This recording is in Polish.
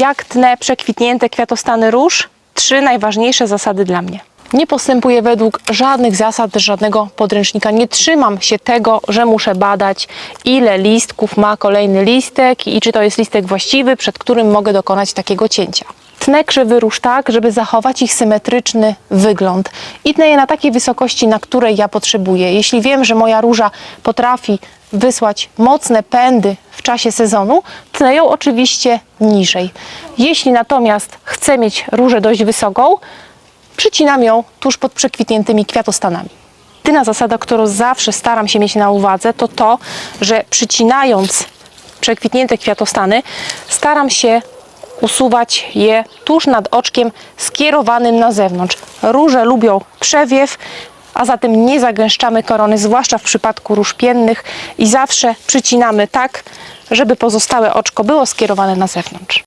Jak tnę przekwitnięte kwiatostany róż? Trzy najważniejsze zasady dla mnie. Nie postępuję według żadnych zasad, żadnego podręcznika. Nie trzymam się tego, że muszę badać, ile listków ma kolejny listek i czy to jest listek właściwy, przed którym mogę dokonać takiego cięcia. Tnę krzywy róż tak, żeby zachować ich symetryczny wygląd i tnę je na takiej wysokości, na której ja potrzebuję. Jeśli wiem, że moja róża potrafi wysłać mocne pędy czasie sezonu, tnę ją oczywiście niżej. Jeśli natomiast chcę mieć różę dość wysoką, przycinam ją tuż pod przekwitniętymi kwiatostanami. Jedyna zasada, którą zawsze staram się mieć na uwadze, to to, że przycinając przekwitnięte kwiatostany, staram się usuwać je tuż nad oczkiem skierowanym na zewnątrz. Róże lubią przewiew, a zatem nie zagęszczamy korony, zwłaszcza w przypadku róż piennych i zawsze przycinamy tak, żeby pozostałe oczko było skierowane na zewnątrz.